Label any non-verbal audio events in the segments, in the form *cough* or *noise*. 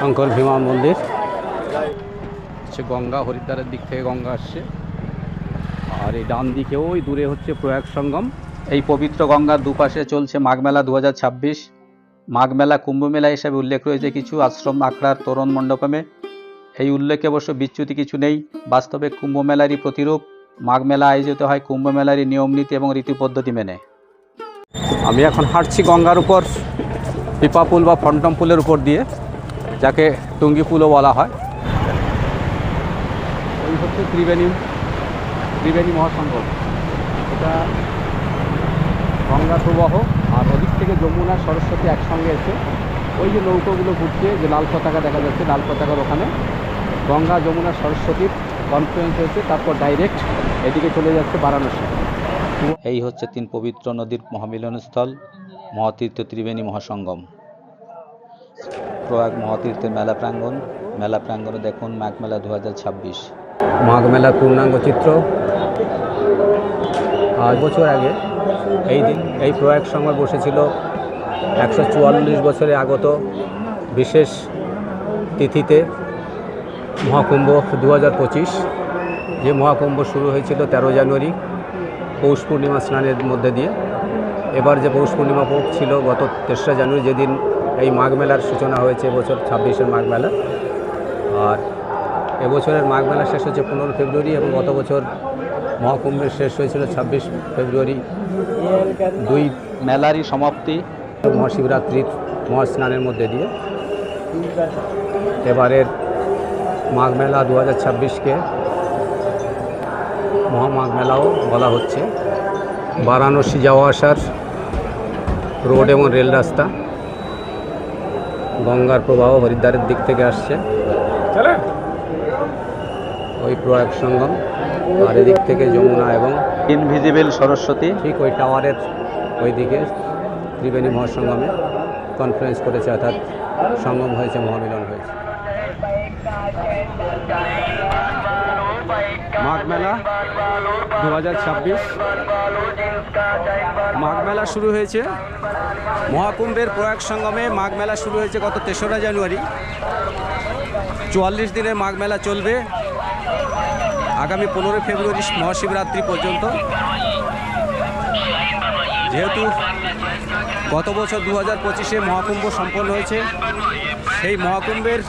শঙ্কর ভীমা মন্দির। হচ্ছে গঙ্গা, হরিদ্বারের দিক থেকে গঙ্গা আসছে। আর এই ডান দিকে, ওই দূরে হচ্ছে প্রয়াগ সঙ্গম। এই পবিত্র গঙ্গার দুপাশে চলছে মাঘ মেলা দু মাঘ মেলা কুম্ভ মেলা হিসাবে উল্লেখ রয়েছে কিছু আশ্রম, আখড়ার তোরণ মণ্ডপমে। এই উল্লেখে অবশ্য বিচ্যুতি কিছু নেই। বাস্তবে কুম্ভ মেলারই প্রতিরূপ। মাঘ মেলা আয়োজিত হয় কুম্ভ মেলারই নিয়ম, নীতি এবং রীতি পদ্ধতি মেনে। আমি এখন হাঁটছি গঙ্গার উপর, পিপা পুল বা ফন্টম পুলের উপর দিয়ে, যাকে টুঙ্গি পুলও বলা হয়। ওই হচ্ছে ত্রিবেণী ত্রিবেণী মহাসংগম এটা গঙ্গা প্রবাহ আর ওদিক থেকে যমুনা, সরস্বতী একসঙ্গে এসে ওই যে নৌকোগুলো ঘুরছে, যে লাল পতাকা দেখা যাচ্ছে, লাল পতাকার ওখানে গঙ্গা, যমুনা, সরস্বতীর কনফারেন্স হয়েছে, তারপর ডাইরেক্ট এদিকে চলে যাচ্ছে বারাণসী। এই হচ্ছে তিন পবিত্র নদীর মহামিলনস্থল, মহাতীর্থ ত্রিবেণী মহাসঙ্গম। প্রয়াগ মহাতীর্থের মেলা প্রাঙ্গণ, মেলা প্রাঙ্গণে দেখুন মাঘ মেলা দু হাজার ছাব্বিশ। মাঘ মেলার পূর্ণাঙ্গ চিত্র। আজ বছর আগে এই দিন, এই প্রয়াগ সময় বসেছিল একশো চুয়াল্লিশ বছরে আগত বিশেষ তিথিতে মহাকুম্ভ দু হাজার পঁচিশ। যে মহাকুম্ভ শুরু হয়েছিল তেরো জানুয়ারি পৌষ পূর্ণিমা স্নানের মধ্যে দিয়ে। এবার যে পৌষ পূর্ণিমা পৌষ ছিল গত তেসরা জানুয়ারি, যেদিন এই মাঘ মেলার সূচনা হয়েছে, এবছর ছাব্বিশের মাঘ মেলা। আর এবছরের মাঘ মেলা শেষ হচ্ছে পনেরো ফেব্রুয়ারি এবং গত বছর মহাকুম্ভের শেষ হয়েছিল ছাব্বিশ ফেব্রুয়ারি। দুই মেলারই সমাপ্তি মহাশিবরাত্রির মহাস্নানের মধ্যে দিয়ে। এবারের মাঘ মেলা দু হাজার ছাব্বিশকে মহামাঘ মেলাও বলা হচ্ছে। বারাণসী যাওয়া আসার রোড এবং রেল রাস্তা। গঙ্গার প্রবাহ হরিদ্বারের দিক থেকে আসছে। ওই প্রয়াগ সঙ্গম আর এদিক থেকে যমুনা এবং ইনভিজিবল সরস্বতী। ঠিক ওই টাওয়ারের ওই দিকে ত্রিবেণী মহাসঙ্গমে কনফারেন্স করেছে অর্থাৎ সঙ্গম হয়েছে মহামিলন হয়েছে। মাঘ মেলা। দু হাজার ছাব্বিশ। মাঘ মেলা শুরু হয়েছে। মহাকুম্ভের প্রয়াগ সঙ্গমে মাঘ মেলা শুরু হয়েছে গত তেসরা জানুয়ারি। চুয়াল্লিশ দিনের মাঘ মেলা চলবে আগামী পনেরোই ফেব্রুয়ারি মহাশিবরাত্রি পর্যন্ত। যেহেতু গত বছর দু হাজার পঁচিশে মহাকুম্ভ সম্পন্ন হয়েছে, সেই মহাকুম্ভের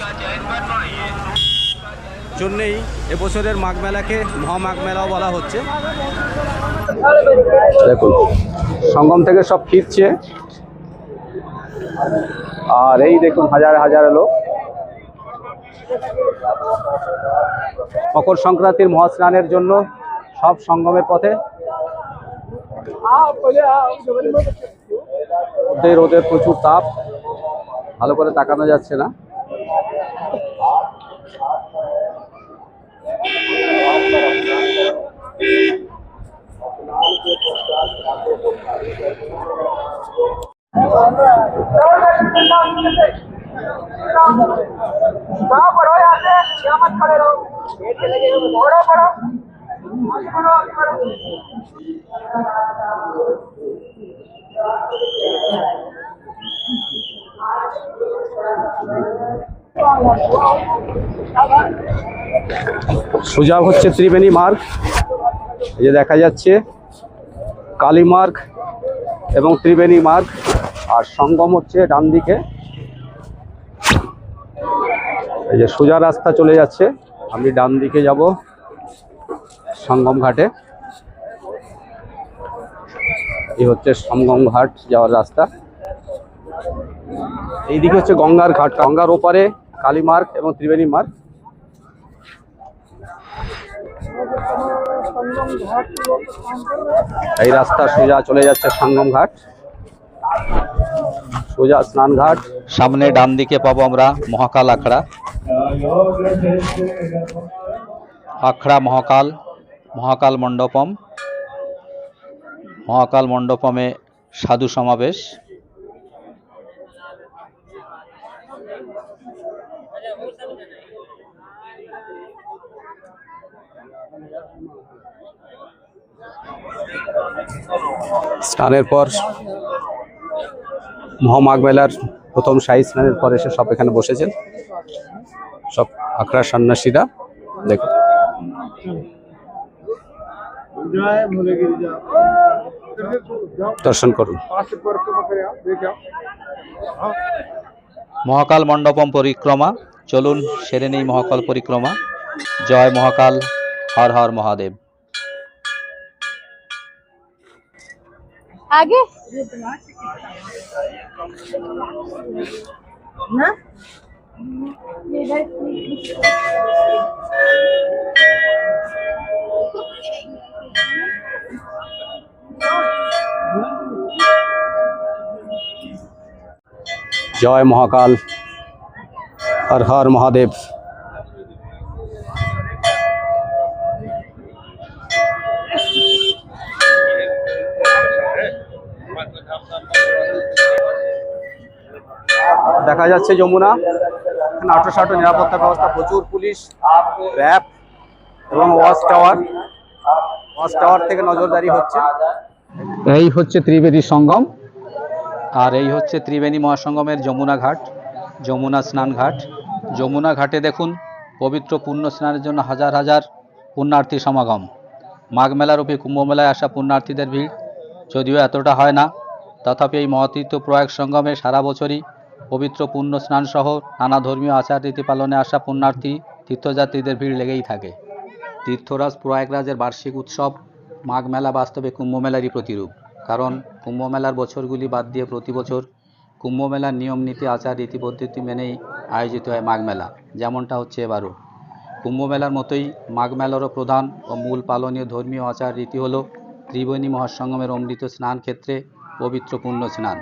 জন্যেই এবছরের মাঘ মেলাকে মহামাঘ মেলাও বলা হচ্ছে। দেখুন, সঙ্গম থেকে সব ফিরছে। আর এই দেখুন, হাজার হাজার লোক। মকর সংক্রান্তির মহাস্নানের জন্য সব সঙ্গমের পথে। রোদের প্রচুর তাপ। ভালো করে তাকানো যাচ্ছে না। पढ़ो यहाँ से यहाँ मत खड़े रहो पढ़ो पढ़ो आगे बढ़ो সোজা হচ্ছে ত্রিবেণী মার্গ। এই যে দেখা যাচ্ছে কালী মার্গ এবং ত্রিবেণী মার্গ। আর সঙ্গম হচ্ছে ডান দিকে। এই যে সোজা রাস্তা চলে যাচ্ছে। আমি ডান দিকে যাব সঙ্গম ঘাটে। এই হচ্ছে সঙ্গম ঘাট যাওয়ার রাস্তা। এইদিকে হচ্ছে গঙ্গার ঘাট। গঙ্গার ওপারে কালী মার্গ এবং ত্রিবেণী মার্গ। এই রাস্তা সোজা চলে যাচ্ছে সঙ্গম ঘাট। সোজা স্নান ঘাট। সামনে ডান দিকে পাবো আমরা মহাকাল আখড়া। আখড়া মহাকাল মহাকাল মণ্ডপম। মহাকাল মণ্ডপমে সাধু সমাবেশ। স্নানের পর মহামাঘ মেলার প্রথম শাহী স্নানের পর এসে সব এখানে বসেছেন। সব আখড়া সন্ন্যাসীরা, দেখুন। দর্শন করুন। মহাকাল মণ্ডপম পরিক্রমা, চলুন সেরে নেই মহাকাল পরিক্রমা। জয় মহাকাল, হর হর মহাদেব। आगे। जय महाकाल। हर हर महादेव। দেখা যাচ্ছে যমুনা। এখানে আটো সাটো নিরাপত্তা ব্যবস্থা, প্রচুর পুলিশ, র্যাব এবং ওয়াচ টাওয়ার। ওয়াচ টাওয়ার থেকে নজরদারি হচ্ছে। এই হচ্ছে ত্রিবেদী সঙ্গম। আর এই হচ্ছে ত্রিবেণী মহাসঙ্গমের যমুনা ঘাট, যমুনা স্নান ঘাট। যমুনা ঘাটে দেখুন, পবিত্র পুণ্য স্নানের জন্য হাজার হাজার পুণ্যার্থী সমাগম। মাঘ মেলার রূপে কুম্ভ মেলায় আসা পুণ্যার্থীদের ভিড়, যদিও এতটা হয় না, তথাপি এই মহাতীর্থ প্রয়াগ সঙ্গমে সারা বছরই পবিত্র পুণ্য স্নান সহ নানা ধর্মীয় আচার রীতি পালনে আসা পুণ্যার্থী, তীর্থযাত্রীদের ভিড় লেগেই থাকে। তীর্থরাজ প্রয়াগরাজের বার্ষিক উৎসব মাঘ মেলা বাস্তবে কুম্ভ মেলারই প্রতিরূপ। কারণ কুম্ভ মেলার বছরগুলি বাদ দিয়ে প্রতি বছর কুম্ভ মেলার নিয়ম, নীতি, আচার, রীতি, পদ্ধতি মেনেই আয়োজিত হয় মাঘ মেলা যেমনটা হচ্ছে এবারও। কুম্ভ মেলার মতোই মাঘ মেলারও প্রধান ও মূল পালনীয় ধর্মীয় আচার রীতি হল ত্রিবেণী মহাসঙ্গমের অমৃত স্নান ক্ষেত্রে পবিত্র পুণ্য স্নান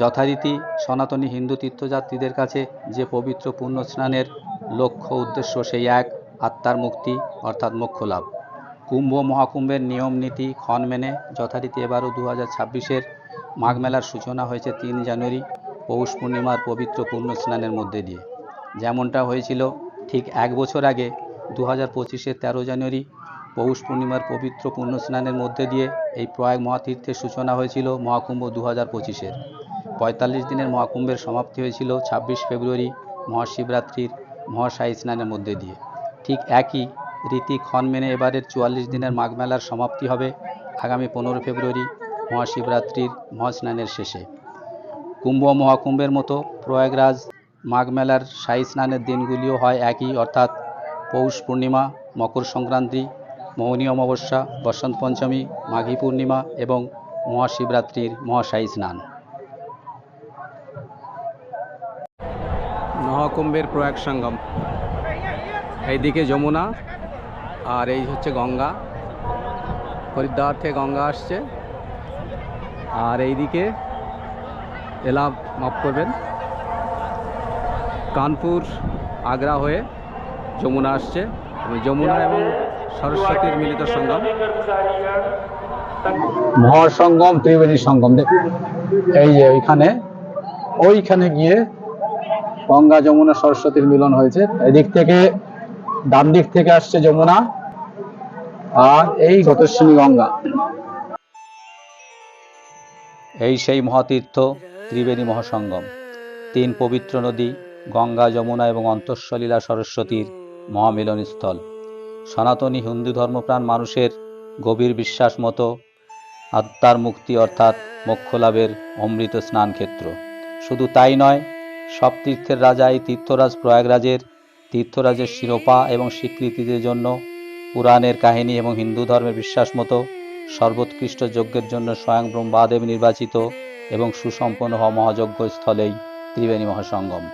যথারীতি সনাতনী হিন্দু তীর্থযাত্রীদের কাছে যে পবিত্র পুণ্য স্নানের লক্ষ্য উদ্দেশ্য সেই এক, আত্মার মুক্তি, অর্থাৎ মোক্ষ লাভ। কুম্ভ মহাকুম্ভের নিয়ম নীতি ক্ষণ মেনে যথারীতি এবারও দু হাজার ছাব্বিশের মাঘ মেলার সূচনা হয়েছে তিন জানুয়ারি, পৌষ পূর্ণিমার পবিত্র পুণ্য স্নানের মধ্যে দিয়ে। যেমনটা হয়েছিল ঠিক এক বছর আগে দু হাজার পঁচিশের তেরো জানুয়ারি, পৌষ পূর্ণিমার পবিত্র পুণ্য স্নানের মধ্যে দিয়ে এই প্রয়াগ মহাতীর্থের সূচনা হয়েছিল মহাকুম্ভ দু হাজার পঁচিশের। পঁয়তাল্লিশ দিনের মহাকুম্ভের সমাপ্তি হয়েছিল ছাব্বিশ ফেব্রুয়ারি মহাশিবরাত্রির মহাশাহী স্নানের মধ্যে দিয়ে। ঠিক একই রীতি ক্ষণ মেনে এবারের চুয়াল্লিশ দিনের মাঘ মেলার সমাপ্তি হবে আগামী পনেরো ফেব্রুয়ারি মহাশিবরাত্রির মহাস্নানের শেষে। কুম্ভ মহাকুম্ভের মতো প্রয়াগরাজ মাঘ মেলার শাহী স্নানের দিনগুলিও হয় একই, অর্থাৎ পৌষ পূর্ণিমা, মকর সংক্রান্তি, মৌনী অমাবস্যা, বসন্ত পঞ্চমী, মাঘী পূর্ণিমা এবং মহাশিবরাত্রির মহাশাহী স্নান। মহাকুম্ভের প্রয়াগ সঙ্গম। এইদিকে যমুনা, আর এই হচ্ছে গঙ্গা। হরিদ্বার থেকে গঙ্গা আসছে। আর এইদিকে এলাম মাফ করবেন। কানপুর, আগ্রা হয়ে যমুনা আসছে। যমুনা এবং সরস্বতীর মিলিত সঙ্গম। মহাসঙ্গম, ত্রিবেণী সঙ্গম। দেখুন, এই যে ওইখানে ওইখানে গিয়ে গঙ্গা যমুনা সরস্বতীর মিলন হয়েছে। এদিক থেকে ডান দিক থেকে আসছে যমুনা আর এই গতশ্বিনী গঙ্গা। এই সেই মহাতীর্থ ত্রিবেণী মহাসঙ্গম। তিন পবিত্র নদী, গঙ্গা, যমুনা এবং অন্তঃসলীলা সরস্বতীর মহামিলনস্থল সনাতনী হিন্দু ধর্মপ্রাণ মানুষের গভীর বিশ্বাস মতো আত্মার মুক্তি অর্থাৎ মোক্ষ লাভের অমৃত স্নান ক্ষেত্র শুধু তাই নয় সব তীর্থের রাজা এই তীর্থরাজ প্রয়াগরাজের তীর্থরাজের শিরোপা এবং স্বীকৃতিদের জন্য পুরাণের কাহিনী এবং হিন্দু ধর্মের বিশ্বাস মতো সর্বোৎকৃষ্ট যজ্ঞের জন্য স্বয়ং ব্রহ্মাদেব নির্বাচিত এবং সুসম্পন্ন হওয়া মহাযজ্ঞ স্থলেই ত্রিবেণী মহাসঙ্গম।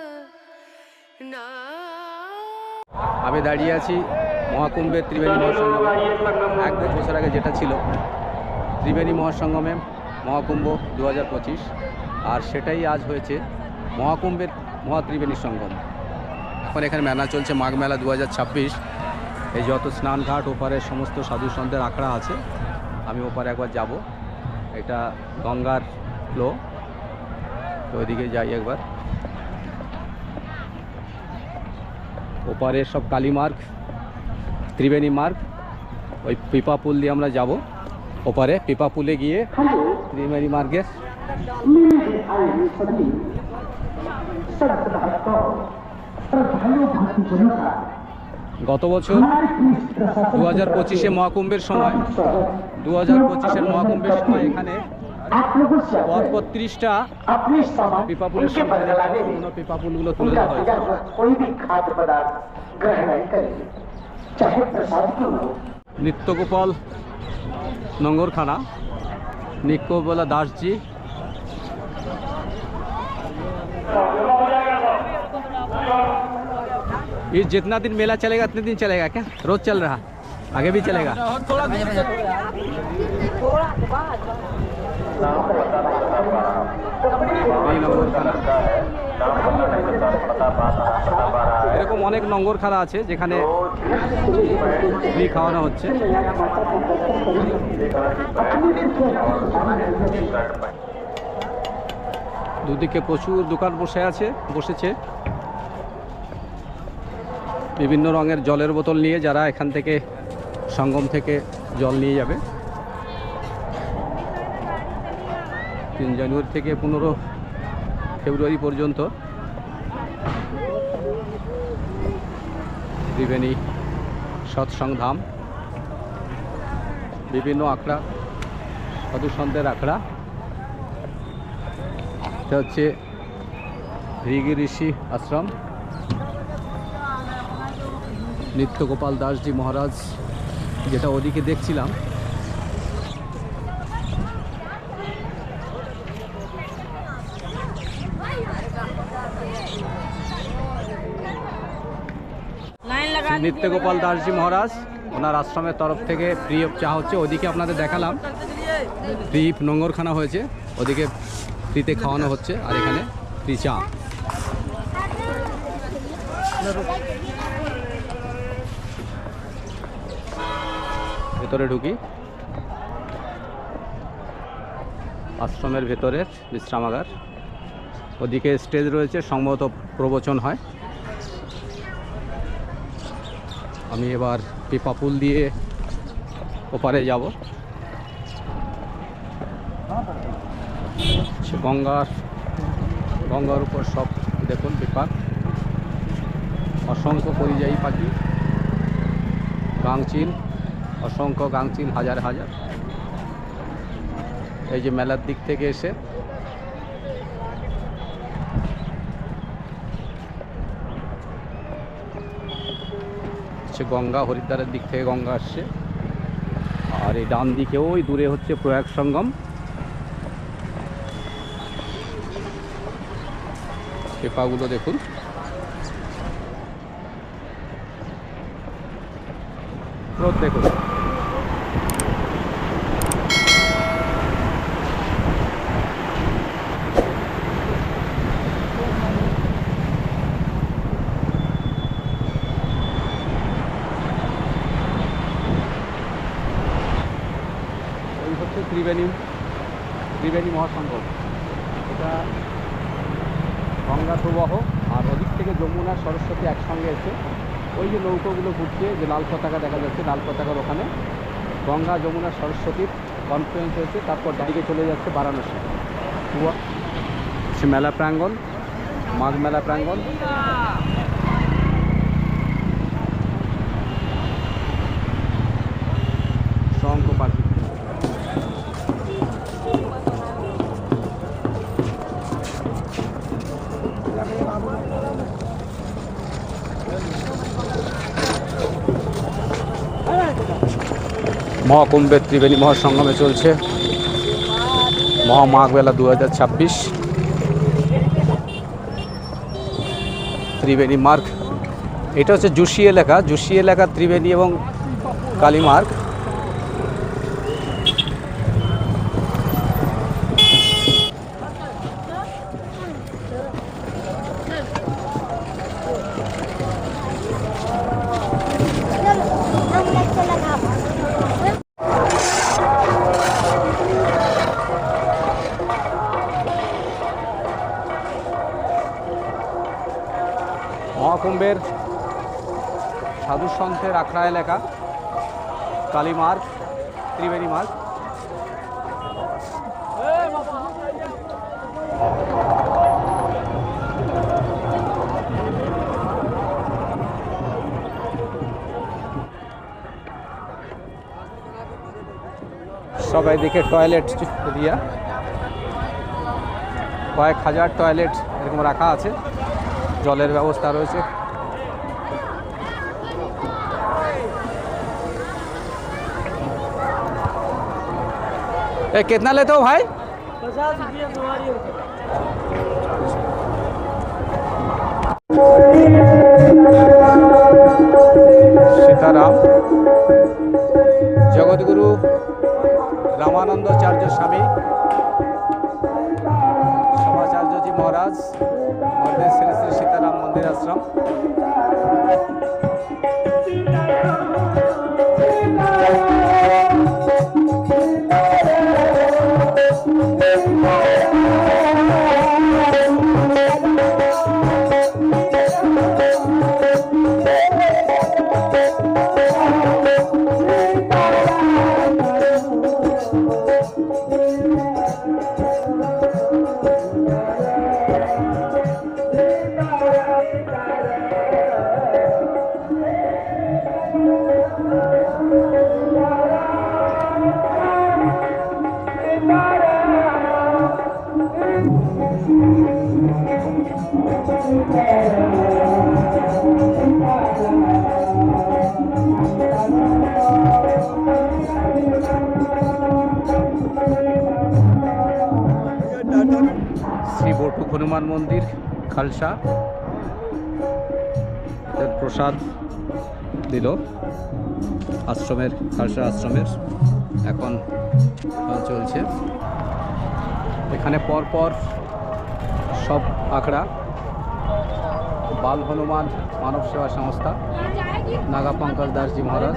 আমি দাঁড়িয়ে আছি মহাকুম্ভের ত্রিবেণী মহাসঙ্গমে। এক দেড় বছর আগে যেটা ছিল, ত্রিবেণী মহাসঙ্গমে মহাকুম্ভ দু হাজার পঁচিশ। আর সেটাই আজ হয়েছে মহাকুম্ভের মহাত্রিবেণী সঙ্গম। এখন এখানে মেলা চলছে মাঘ মেলা দু হাজার ছাব্বিশ। এই যত স্নানঘাট ওপারে সমস্ত সাধু সন্তের আখড়া আছে আমি ওপারে একবার যাব। এটা গঙ্গার ফ্লো তো ওইদিকে যাই একবার। ওপারে সব কালী মার্গ ত্রিবেণী মার্গ ওই পিপা পুল দিয়ে আমরা যাব। ওপারে পিপা পুলে গিয়ে ত্রিবেণী মার্গের গত বছর দু হাজার পঁচিশে মহাকুম্ভের সময় দু হাজার পঁচিশের মহাকুম্ভের সময় এখানে বত্রিশটা পিপাপুল পিপাপুলগুলো তুলে দেওয়া নিত্যগোপাল নঙ্গরখানা নিত্যগোপালা দাসজি ये जितना दिन मेला चलेगा उतने दिन चलेगा क्या रोज चल रहा आगे भी चलेगा এই নঙ্গরখানা। এরকম অনেক নঙ্গরখানা আছে যেখানে ফ্রি খাওয়ানো হচ্ছে দুদিকে প্রচুর দোকান বসে আছে, বসেছে। বিভিন্ন রঙের জলের বোতল নিয়ে যারা এখান থেকে সঙ্গম থেকে জল নিয়ে যাবে। তিন জানুয়ারি থেকে পনেরো ফেব্রুয়ারি পর্যন্ত ত্রিবেণী সৎসং ধাম বিভিন্ন আখড়া, সাধুসন্তের আখড়া। এটা হচ্ছে ঋগি ঋষি আশ্রম। নিত্যগোপাল দাসজি মহারাজ যেটা ওদিকে দেখছিলাম। লাইন লাগা নিত্য গোপাল দাসজি মহারাজ ওনার আশ্রমের তরফ থেকে ফ্রি অফ চা হচ্ছে ওদিকে আপনাদের দেখালাম। ফ্রি নোংরখানা হয়েছে ওদিকে ফ্রিতে খাওয়ানো হচ্ছে, আর এখানে ফ্রি চা ভেতরে ঢুকি। আশ্রমের ভেতরের বিশ্রামাগার। ওদিকে স্টেজ রয়েছে, সম্ভবত প্রবচন হয়। আমি এবার পেপাপুল দিয়ে ওপারে যাব। সে গঙ্গার গঙ্গার উপর সব দেখুন বিপাক। অসংখ্য পরিযায়ী পাখি, গাংচিল, অসংখ্য গাংচিল, হাজার হাজার। এই যে মেলার দিক থেকে এসে হচ্ছে গঙ্গা হরিদ্বারের দিক থেকে গঙ্গা আসছে। আর এই ডান দিকে ওই দূরে হচ্ছে প্রয়াগ সঙ্গম। পেপাগুলো দেখুন। দেখুন। এই ত্রিবেণী ত্রিবেণী মহাসংগম এটা গঙ্গা প্রবাহ আর ওদিক থেকে যমুনা, সরস্বতী একসঙ্গে এসে ওই যে নৌকোগুলো ঘুরছে, যে লাল পতাকা দেখা যাচ্ছে, লাল পতাকার ওখানে। গঙ্গা, যমুনা, সরস্বতীর কনফারেন্স হয়েছে, তারপর ডাইকে চলে যাচ্ছে বারাণসী। মেলা প্রাঙ্গণ, মাঘ মেলা প্রাঙ্গণ। মহাকুম্ভের ত্রিবেণী মহাসঙ্গমে চলছে। মহামাঘ বেলা দু হাজার ছাব্বিশ। ত্রিবেণী মার্গ। এটা হচ্ছে জুসি এলাকা। জুসি এলাকা, ত্রিবেণী এবং কালীমার্গ। আখড়া এলাকা, কালী মার্গ, ত্রিবেণী মার্গ। সবাই দিকে টয়লেট দিয়া কয়েক হাজার টয়লেট এরকম রাখা আছে। জলের ব্যবস্থা রয়েছে। ए, कितना लेते हो भाई সীতারাম জগৎগুরু রামানন্দাচার্য স্বামী সমাচার্যজি মহারাজ মন্দির শ্রী শ্রী সীতারাম মন্দির আশ্রম দিল। আশ্রমের, খালসা আশ্রমের। এখন চলছে। এখানে পরপর সব আখড়া। বাল হনুমান মানব সেবা সংস্থা। নাগা পঙ্কজ দাসজি মহারাজ।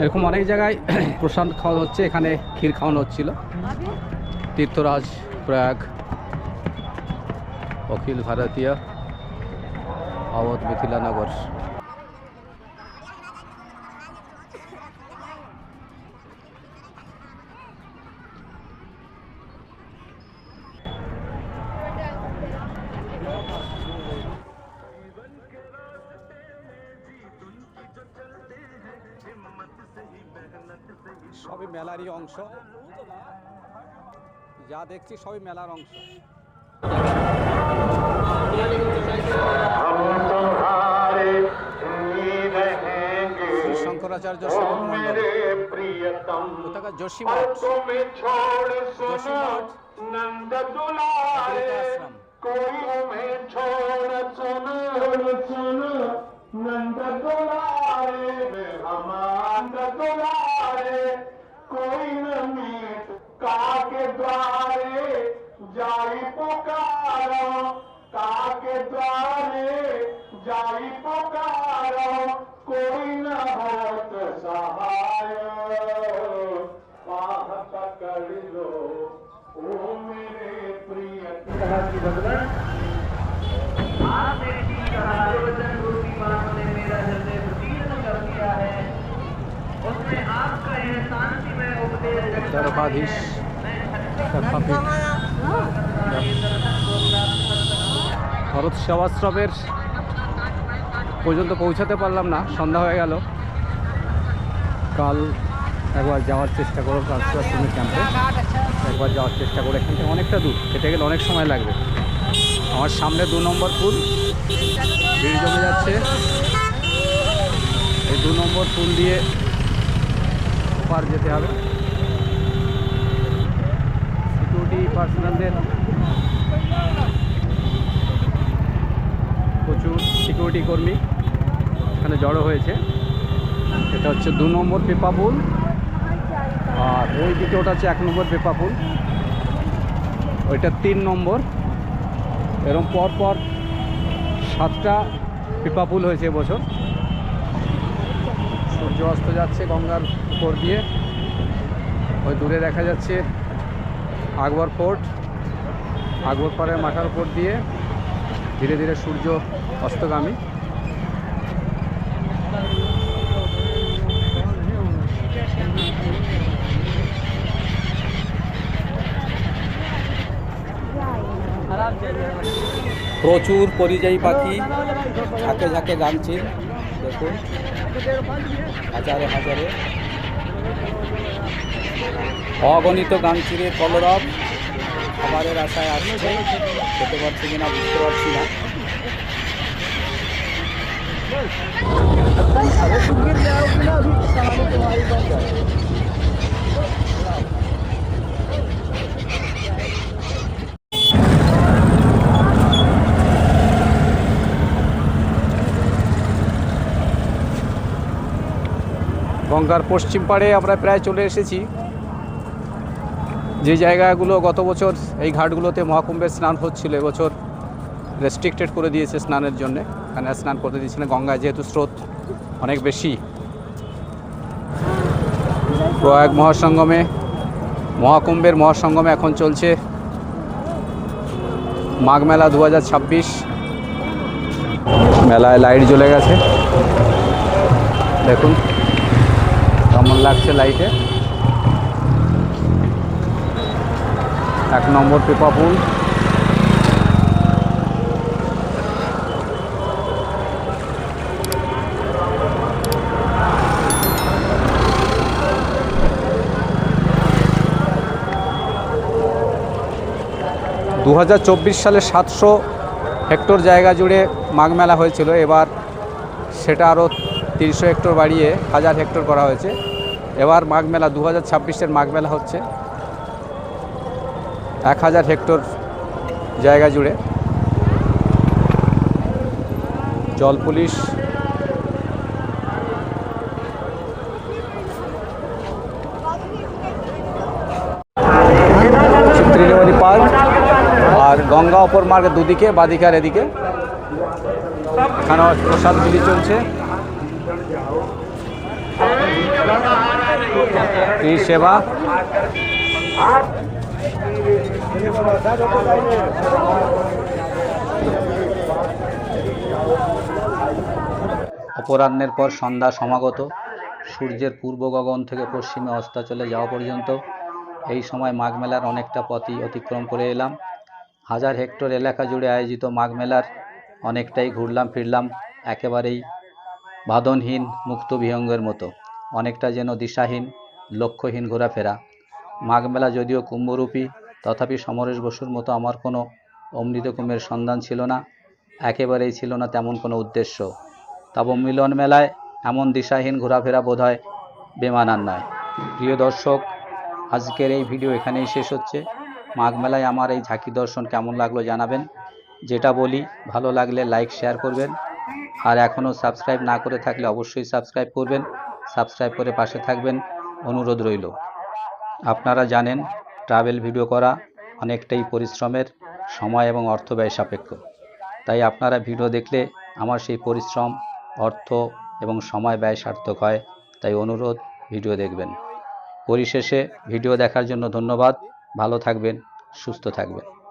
এরকম অনেক জায়গায় *clears throat* প্রসাদ খাওয়া হচ্ছে, এখানে ক্ষীর খাওয়ানো হচ্ছিল। তীর্থরাজ, প্রয়াগ, অখিল ভারতীয়, অবধ মিথিলানগর। মেলারই অংশ। যা দেখছি সবই মেলার অংশ। শঙ্করাচার্য যোশীমঠ যোশীমঠ আশ্রম। নন্দ দুলারে। कोई न मीत काके द्वारे जाई पुकारो काके द्वारे जाई पुकारो कोई न होत सहाय पाह पकड़ लो ओ मेरे प्रिय कहा कि भगवान आ मेरी कहा वचन गुरु की बात দরবাধীশ ভরত সেবাশ্রমের পর্যন্ত পৌঁছাতে পারলাম না সন্ধ্যা হয়ে গেল। কাল একবার যাওয়ার চেষ্টা করো কালসুরাশ্রমের ক্যাম্পে। একবার যাওয়ার চেষ্টা করো এখান থেকে অনেকটা দূর খেতে গেলে অনেক সময় লাগবে। আমার সামনে দু নম্বর পুল ভিড় জমে যাচ্ছে। এই দু নম্বর পুল দিয়ে ওপার যেতে হবে। সিকিউরিটি পার্সোনালদের প্রচুর সিকিউরিটি কর্মী এখানে জড়ো হয়েছে। এটা হচ্ছে দু নম্বর পেপা পুল আর ওই দিকে ওটা হচ্ছে এক নম্বর পেপা পুল। ওইটা তিন নম্বর। এরম পর পর সাতটা পেপা পুল হয়েছে এবছর সূর্য অস্ত যাচ্ছে গঙ্গার উপর দিয়ে। ওই দূরে দেখা যাচ্ছে আকবর ফোর্ট। আকবর পাড়ের মাথার উপর দিয়ে ধীরে ধীরে সূর্য অস্তগামী। প্রচুর পরিযায়ী পাখি ঝাঁকে ঝাঁকে গানছে, দেখুন। হাজারে হাজারে। অগণিত গানচিরের কলরব খাবারের আশায় আসছে। খেতে পারছি কিনা বুঝতে পারছি না। গঙ্গার পশ্চিম পাড়ে আমরা প্রায় চলে এসেছি। যে জায়গাগুলো গত বছর এই ঘাটগুলোতে মহাকুম্ভের স্নান হচ্ছিল, এবছর রেস্ট্রিক্টেড করে দিয়েছে স্নানের জন্য। আর স্নান করতে দিচ্ছে না, গঙ্গায় যেহেতু স্রোত অনেক বেশি। প্রয়াগ মহাসঙ্গমে মহাকুম্ভের মহাসঙ্গমে এখন চলছে মাঘ মেলা দু হাজার ছাব্বিশ। মেলায় লাইট জ্বলে গেছে। দেখুন, কেমন লাগছে লাইটে। এক নম্বর পেপা ফুল দু সালে সাতশো হেক্টর জায়গা জুড়ে মাঘ মেলা হয়েছিল। এবার সেটা আরও তিনশো হেক্টর বাড়িয়ে হাজার হেক্টর করা হয়েছে। এবার মাঘ মেলা দু হাজার ছাব্বিশের মাঘ মেলা হচ্ছে। এক হাজার হেক্টর জায়গা জুড়ে জল পুলিশ ত্রিনেবনী পার্ক আর গঙ্গা অপর মার্গের দুদিকে বাদিকে আর এদিকে। এখানে প্রসাদ বিলি চলছে। সেবা? অপরাহ্নের পর সন্ধ্যা সমাগত। সূর্যের পূর্ব গগন থেকে পশ্চিমে অস্তাচলে যাওয়া পর্যন্ত এই সময় মাঘ মেলার অনেকটা পথই অতিক্রম করে এলাম। হাজার হেক্টর এলাকা জুড়ে আয়োজিত মাঘ মেলার অনেকটাই ঘুরলাম, ফিরলাম একেবারেই বাঁধনহীন মুক্ত বিহঙ্গের মতো। অনেকটা যেন দিশাহীন, লক্ষ্যহীন ঘোরাফেরা। মাঘ মেলা যদিও কুম্ভরূপী, তথাপি সমরেশ বসুর মতো আমার কোনো অমৃত কুম্ভের সন্ধান ছিল না, একেবারেই ছিল না তেমন কোনো উদ্দেশ্য। তবে মিলন মেলায় এমন দিশাহীন ঘোরাফেরা বোধ বোধহয় বেমানান নয়। প্রিয় দর্শক, আজকের এই ভিডিও এখানেই শেষ হচ্ছে। মাঘ মেলায় আমার এই ঝাঁকি দর্শন কেমন লাগল জানাবেন। যেটা বলি, ভালো লাগলে লাইক, শেয়ার করবেন। আর এখনও সাবস্ক্রাইব না করে থাকলে অবশ্যই সাবস্ক্রাইব করবেন। সাবস্ক্রাইব করে পাশে থাকবেন। অনুরোধ রইল। আপনারা জানেন ট্রাভেল ভিডিও করা অনেকটাই পরিশ্রমের সময় এবং অর্থ ব্যয় সাপেক্ষ। তাই আপনারা ভিডিও দেখলে আমার সেই পরিশ্রম, অর্থ এবং সময় ব্যয় সার্থক হয়, তাই অনুরোধ ভিডিও দেখবেন। পরিশেষে ভিডিও দেখার জন্য ধন্যবাদ। ভালো থাকবেন, সুস্থ থাকবেন।